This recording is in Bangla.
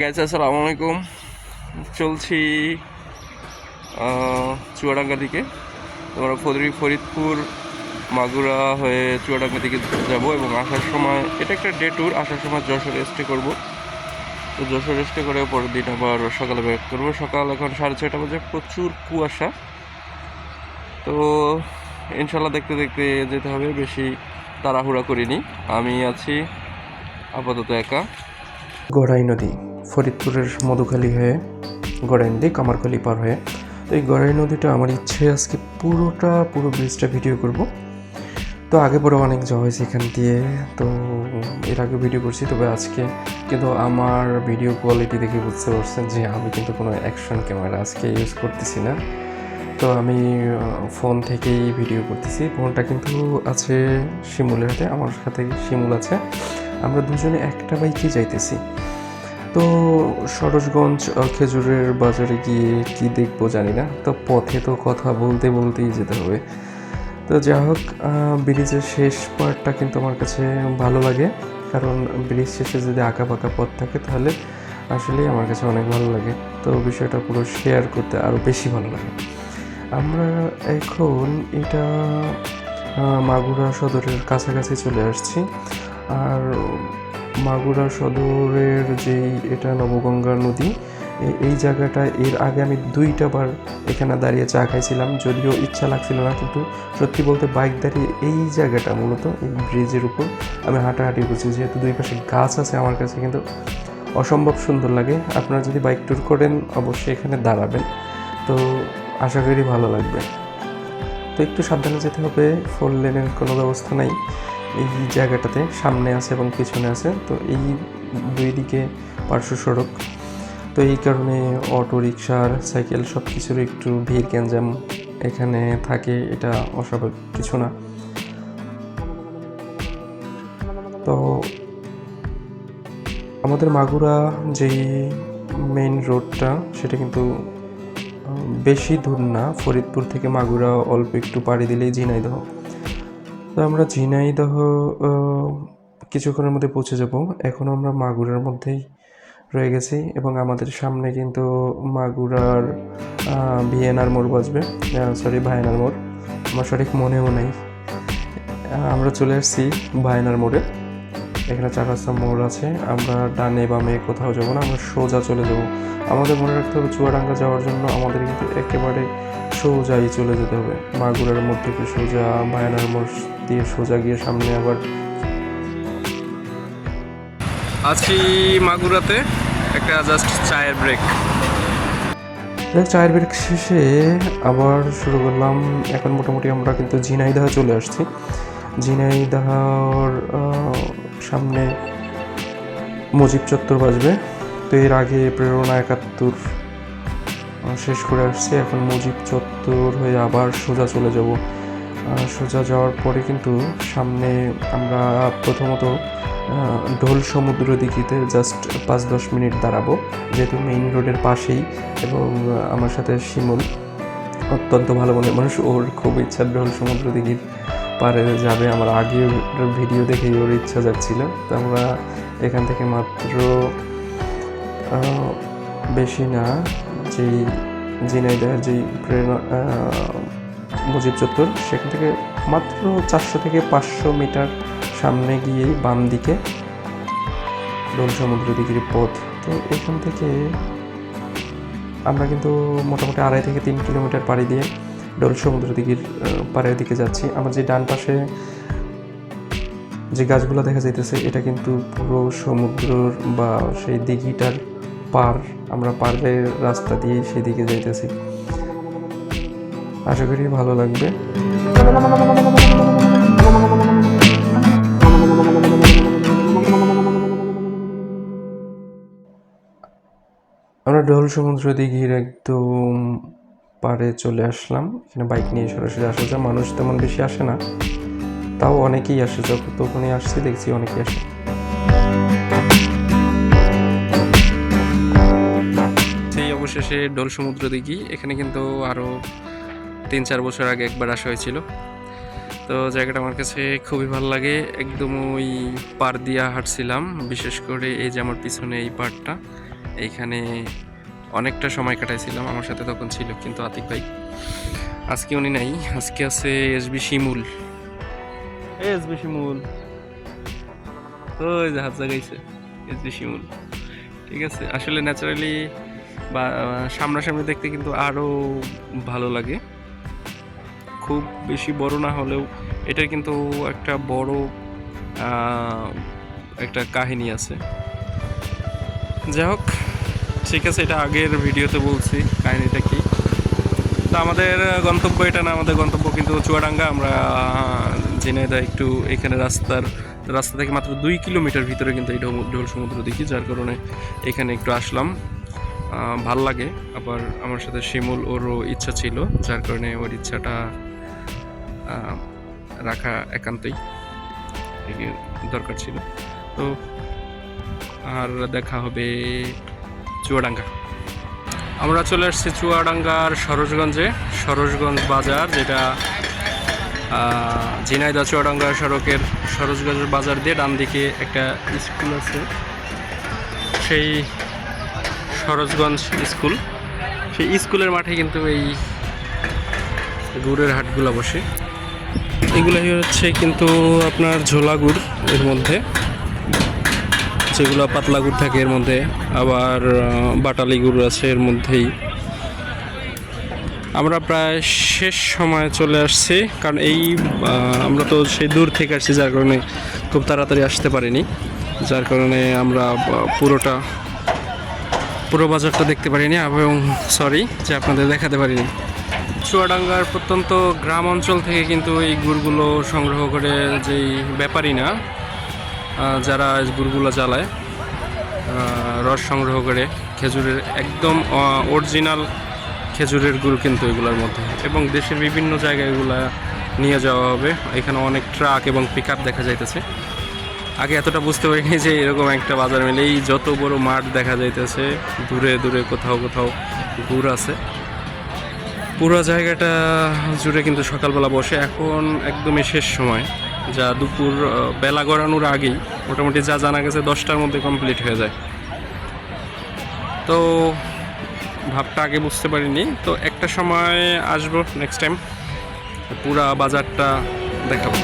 গাইছে আসসালামু আলাইকুম। চলছি চুয়াডাঙ্গা দিকে। তোমরা ফদরি ফরিদপুর, মাগুরা হয়ে চুয়াডাঙ্গা দিকে যাব এবং আসার সময়, এটা একটা ডে ট্যুর আসার সময় যশোর স্টে করব। তো যশোর স্টে করে পরের দিন আবার সকালে ব্যাক করব। সকাল এখন সাড়ে ছয়টা বাজে, প্রচুর কুয়াশা। তো ইনশাল্লাহ দেখতে দেখতে যেতে হবে, বেশি তাড়াহুড়া করিনি। আমি আছি আপাতত একা। গড়াই নদী, ফরিদপুরের মধুখালী হয়ে গড়াই নদী, কামারখালী পার হয়ে। তো এই গড়াই নদীটা আমার ইচ্ছে আজকে পুরোটা, পুরো ব্রিজটা ভিডিও করব। তো আগে পরে অনেক যাওয়া হয়েছে এখান দিয়ে। তো এর আগে ভিডিও করছি, তবে আজকে কিন্তু আমার ভিডিও কোয়ালিটি দেখে বুঝতে পারছেন যে আমি কিন্তু কোনো অ্যাকশন ক্যামেরা আজকে ইউজ করতেছি না। তো আমি ফোন থেকেই ভিডিও করতেছি। ফোনটা কিন্তু আছে শিমুলের হাতে, আমার সাথে শিমুল আছে। আমরা দুজনে একটা বাইকে যাইতেছি। তো সরোজগঞ্জ আহ, খেজুরের বাজারে গিয়ে কি দেখব জানি না। তো পথে তো কথা বলতে বলতেই যেতে হবে। তো যা হোক ব্রিজের শেষ পার্টটা কিন্তু আমার কাছে ভালো লাগে। কারণ ব্রিজ শেষে যদি আঁকা পাকা পথ থাকে তাহলে আসলেই আমার কাছে অনেক ভালো লাগে। তো বিষয়টা পুরো শেয়ার করতে আরও বেশি ভালো লাগে। আমরা এখন এটা মাগুরা সদরের কাছাকাছি চলে আসছি। আর মাগুরা সদরের যেই এটা নবগঙ্গা নদী এই জায়গাটা এর আগে আমি দুইটা বার এখানে দাঁড়িয়ে চা খাইছিলাম, যদিও ইচ্ছা লাগছিল না, কিন্তু সত্যি বলতে বাইক দাঁড়িয়ে এই জায়গাটা মূলত, এই ব্রিজের উপর আমি হাঁটাহাঁটি করছি। যেহেতু দুই পাশে গাছ আছে আমার কাছে, কিন্তু অসম্ভব সুন্দর লাগে। আপনারা যদি বাইক ট্যুর করেন, অবশ্যই এখানে দাঁড়াবেন। তো আশা করি ভালো লাগবে। তো একটু সাবধানে যেতে হবে ফোর লেনের কোনো ব্যবস্থা নাই। এই জায়গাটাতে সামনে আছে এবং পিছনে আছে। তো এই দুই দিকে পার্শ্ব সড়ক। তো এই কারণে অটো রিক্সার সাইকেল সব কিছুর একটু ভিড়, গ্যাঞ্জাম এখানে থাকে, এটা অস্বাভাবিক, কিছু না। তো আমাদের মাগুরা যেই মেইন রোডটা সেটা কিন্তু বেশি দূর না। ফরিদপুর থেকে মাগুরা অল্প একটু পাড়ি দিলেই ঝিনাইদহ। তো আমরা ঝিনাইদহ কিছুক্ষণের মধ্যে পৌঁছে যাব। এখন আমরা মাগুরার মধ্যেই রয়ে গেছি এবং আমাদের সামনে কিন্তু মাগুরার ভিএনআর মোড় বাজবে সরি ভায়নার মোড়। আমার সঠিক মনেও নেই। আমরা চলে আসছি ভায়নার মোড়ে। এখানে চার রাস্তা মোড় আছে। আমরা ডানে বামে কোথাও যাব না, আমরা সোজা চলে যাব। আমাদের মনে রাখতে হবে চুয়াডাঙ্গা যাওয়ার জন্য আমাদের কিন্তু একেবারে সোজাই চলে যেতে হবে। মাগুরার মোড় থেকে সোজা ভায়নার মোড় দিয়ে সোজা গিয়ে সামনে আবার আছি মাগুরাতে একটা জাস্ট চায়ের ব্রেক চায়ের ব্রেক শেষে আবার শুরু করলাম। এখন মোটামুটি আমরা কিন্তু ঝিনাইদহ চলে আসছি। ঝিনাইদহর সামনে মুজিব চত্বর বাজবে। তো এর আগে প্রেরণা একাত্তর শেষ করে আসছি। এখন মুজিব চত্বর হয়ে আবার সোজা চলে যাব। সোজা যাওয়ার পরে কিন্তু সামনে আমরা প্রথমত ঢোল সমুদ্র দিঘিতে জাস্ট পাঁচ দশ মিনিট দাঁড়াবো, যেহেতু মেইন রোডের পাশেই এবং আমার সাথে শিমুল, অত্যন্ত ভালো মনের মানুষ। ওর খুব ইচ্ছা ঢোল সমুদ্র দিঘির পারে যাবে। আমার আগের ভিডিও দেখেই ওর ইচ্ছা যাচ্ছিল তো আমরা এখান থেকে মাত্র বেশি না, যেই ঝিনাইদহের যেই প্রেরণা মুজিব চত্বর সেখান থেকে মাত্র চারশো থেকে পাঁচশো মিটার সামনে গিয়েই বাম দিকে দোল সমুদ্র দিকের পথ। তো এখান থেকে আমরা কিন্তু মোটামুটি আড়াই থেকে তিন কিলোমিটার পাড়ি দিয়ে ডোল সমুদ্র আহ, পাড়ের দিকে যাচ্ছি। আমার যে ডান পাশে যে গাছগুলো দেখা যাইতেছে এটা কিন্তু পুরো সমুদ্রর বা সেই দিঘিটার পার আমরা পারের রাস্তা দিয়ে সেই দিকে যাইতেছি। আশা করি ভালো লাগবে। আমরা ডোল সমুদ্র দিঘির একদম পাড়ে চলে আসলাম। এখানে বাইক নিয়ে সরাসরি আসা যায়। মানুষ তেমন বেশি আসে না। তাও অনেকেই আসে। যখন তখনই আসছি দেখছি অনেকেই আসে। সেই অবশেষে ডোল সমুদ্র দিঘি। এখানে কিন্তু আরও তিন চার বছর আগে একবার আসা হয়েছিল। তো জায়গাটা আমার কাছে খুবই ভালো লাগে। একদম ওই পার দিয়া হাঁটছিলাম। বিশেষ করে এই যে আমার পিছনে এই পার্টটা এইখানে অনেকটা সময় কাটাইছিলাম। আমার সাথে তখন ছিল কিন্তু আতিক ভাই। আজকে উনি নাই। আজকে আছে এসবি শিমুল। এসবি শিমুল। ওই যে হাত জাগাইছে এসবি শিমুল। ঠিক আছে? আসলে ন্যাচারালি বা সামনাসামনি দেখতে কিন্তু আরও ভালো লাগে। খুব বেশি বড় না হলেও এটার কিন্তু একটা বড় একটা কাহিনী আছে। যাই হোক ঠিক আছে, এটা আগের ভিডিওতে বলছি কাহিনীটা কি। তো আমাদের গন্তব্য এটা না, আমাদের গন্তব্য কিন্তু চুয়াডাঙ্গা। আমরা ঝিনাইদা একটু এখানে রাস্তার, রাস্তা থেকে মাত্র দুই কিলোমিটার ভিতরে কিন্তু এই ঢোল সমুদ্র দেখি, যার কারণে এখানে একটু আসলাম। ভালো লাগে, আবার আমার সাথে শিমুল ওরও ইচ্ছা ছিল, যার কারণে ওর ইচ্ছাটা রাখা একান্তই একে দরকার ছিল। তো আর দেখা হবে চুয়াডাঙ্গা। আমরা চলে আসছি চুয়াডাঙ্গার সরোজগঞ্জে সরোজগঞ্জ বাজার যেটা আহ, ঝিনাইদহ চুয়াডাঙ্গা সড়কের সরোজগঞ্জ বাজার দিয়ে ডান দিকে একটা স্কুল আছে। সেই সরোজগঞ্জ স্কুল। সেই স্কুলের মাঠে কিন্তু এই গুড়ের হাটগুলো বসে। এগুলাই হচ্ছে কিন্তু আপনার ঝোলা গুড় এর মধ্যে, যেগুলো পাতলা গুড় থাকে এর মধ্যে, আবার বাটালি গুড় আছে এর মধ্যেই। আমরা প্রায় শেষ সময় চলে আসছি, কারণ এই আমরা তো সেই দূর থেকে আসছি, যার কারণে খুব তাড়াতাড়ি আসতে পারিনি। যার কারণে আমরা পুরোটা, পুরো বাজারটা দেখতে পারিনি, এবং সরি যে আপনাদের দেখাতে পারিনি। চুয়াডাঙ্গার প্রত্যন্ত গ্রাম অঞ্চল থেকে কিন্তু এই গুড়গুলো সংগ্রহ করে যেই ব্যাপারী না যারা গুড়গুলো জ্বালায় রস সংগ্রহ করে, খেজুরের একদম অরিজিনাল খেজুরের গুড় কিন্তু এগুলোর মধ্যে। এবং দেশের বিভিন্ন জায়গায় এগুলা নিয়ে যাওয়া হবে। এখানে অনেক ট্রাক এবং পিক দেখা যাইতেছে। আগে এতটা বুঝতে পারিনি যে এরকম একটা বাজার মেলে এই যত বড় মাঠ দেখা যাইতেছে, দূরে দূরে কোথাও কোথাও গুড় আছে। পুরো জায়গাটা জুড়ে কিন্তু সকালবেলা বসে। এখন একদমই শেষ সময়। যা দুপুর বেলা গড়ানোর আগেই মোটামুটি যা জানা গেছে দশটার মধ্যে কমপ্লিট হয়ে যায়। তো ভাবটা আগে বুঝতে পারিনি। তো একটা সময় আসব নেক্সট টাইম পুরা বাজারটা দেখাবো।